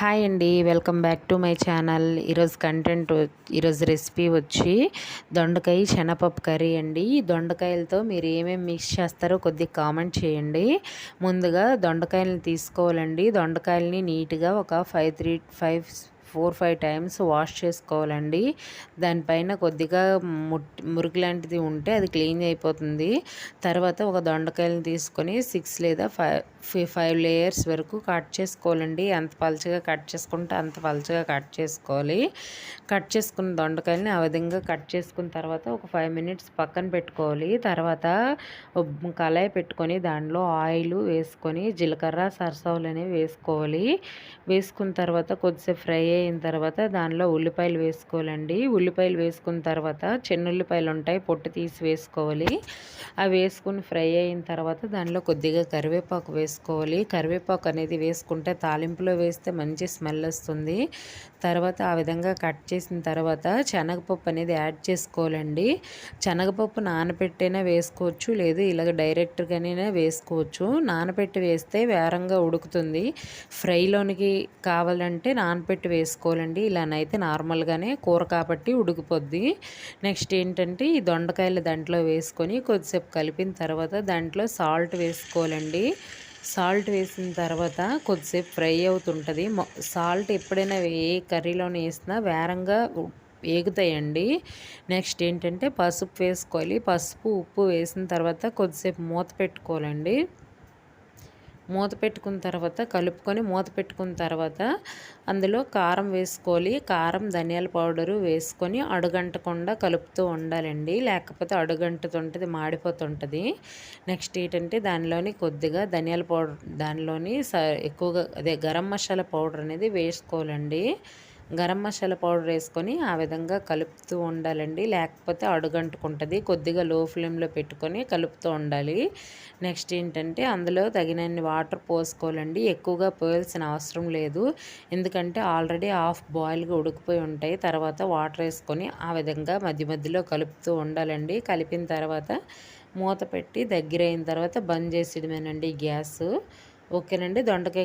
Hi అండి welcome back to my channel. ఈరోజు content ఈరోజు రెసిపీ వచ్చి దొండకాయ శనగపప్పు కర్రీ అండి. ఈ దొండకాయలతో మీరు ఏమేమి మిక్స్ చేస్తారో కొద్దిగా కామెంట్ చేయండి. ముందుగా దొండకాయలని తీసుకోవాలండి. దొండకాయలని నీట్గా ఒక five three five four five times wash చేసుకోవాలండి. దానిపైన కొద్దిగా మురికి లాంటిది ఉంటే అది క్లీన్ అయిపోతుంది. తర్వాత ఒక దొండకాయలు తీసుకొని సిక్స్ లేదా ఫైవ్ ఫైవ్ లేయర్స్ వరకు కట్ చేసుకోవాలండి. ఎంత పలచగా కట్ చేసుకుంటే అంత పలచగా కట్ చేసుకోవాలి. కట్ చేసుకున్న దొండకాయలని ఆ విధంగా కట్ చేసుకున్న తర్వాత ఒక ఫైవ్ మినిట్స్ పక్కన పెట్టుకోవాలి. తర్వాత కళాయి పెట్టుకొని దానిలో ఆయిల్ వేసుకొని జీలకర్ర సరసవులు అనేవి వేసుకోవాలి. వేసుకున్న తర్వాత కొద్దిసేపు ఫ్రై అయిన తర్వాత దానిలో ఉల్లిపాయలు వేసుకోవాలండి. ఉల్లిపాయలు వేసుకున్న తర్వాత ఉల్లిపాయలు ఉంటాయి పొట్టు తీసి వేసుకోవాలి. అవి వేసుకుని ఫ్రై అయిన తర్వాత దానిలో కొద్దిగా కరివేపాకు వేసుకోవాలి. కరివేపాకు అనేది వేసుకుంటే తాలింపులో వేస్తే మంచి స్మెల్ వస్తుంది. తర్వాత ఆ విధంగా కట్ చేసిన తర్వాత శనగపప్పు అనేది యాడ్ చేసుకోవాలండి. శనగపప్పు నానబెట్టైనా వేసుకోవచ్చు లేదు ఇలాగ డైరెక్ట్గానే వేసుకోవచ్చు. నానబెట్టి వేస్తే వేరంగా ఉడుకుతుంది. ఫ్రైలోనికి కావాలంటే నానబెట్టి వేసుకోవాలండి ఇలానైతే నార్మల్గానే కూర కాబట్టి ఉడికిపోద్ది. నెక్స్ట్ ఏంటంటే ఈ దొండకాయలు దాంట్లో వేసుకొని కొద్దిసేపు కలిపిన తర్వాత దాంట్లో సాల్ట్ వేసుకోవాలండి. సాల్ట్ వేసిన తర్వాత కొద్దిసేపు ఫ్రై అవుతుంటుంది. సాల్ట్ ఎప్పుడైనా ఏ కర్రీలోనే వేసినా వేరంగా వేగుతాయండి నెక్స్ట్ ఏంటంటే పసుపు వేసుకోవాలి. పసుపు ఉప్పు వేసిన తర్వాత కొద్దిసేపు మూత పెట్టుకోవాలండి. మూత పెట్టుకున్న తర్వాత కలుపుకొని మూత పెట్టుకున్న తర్వాత అందులో కారం వేసుకోవాలి. కారం ధనియాల పౌడరు వేసుకొని అడుగంటకుండా కలుపుతూ ఉండాలండి. లేకపోతే అడుగంటుతుంటుంది మాడిపోతుంటుంది. నెక్స్ట్ ఏంటంటే దానిలోని కొద్దిగా ధనియాల పౌడర్ దానిలోని ఎక్కువగా అదే గరం మసాలా పౌడర్ అనేది వేసుకోవాలండి. గరం మసాలా పౌడర్ వేసుకొని ఆ విధంగా కలుపుతూ ఉండాలండి. లేకపోతే అడుగంటుకుంటుంది. కొద్దిగా లో ఫ్లేమ్లో పెట్టుకొని కలుపుతూ ఉండాలి. నెక్స్ట్ ఏంటంటే అందులో తగినన్ని వాటర్ పోసుకోవాలండి. ఎక్కువగా పోయాల్సిన అవసరం లేదు. ఎందుకంటే ఆల్రెడీ హాఫ్ బాయిల్గా ఉడికిపోయి ఉంటాయి. తర్వాత వాటర్ వేసుకొని ఆ విధంగా మధ్య మధ్యలో కలుపుతూ ఉండాలండి. కలిపిన తర్వాత మూత పెట్టి దగ్గర అయిన తర్వాత బంద్ చేసేయడమేనండి గ్యాస్. ఓకేనండి? దొండకాయ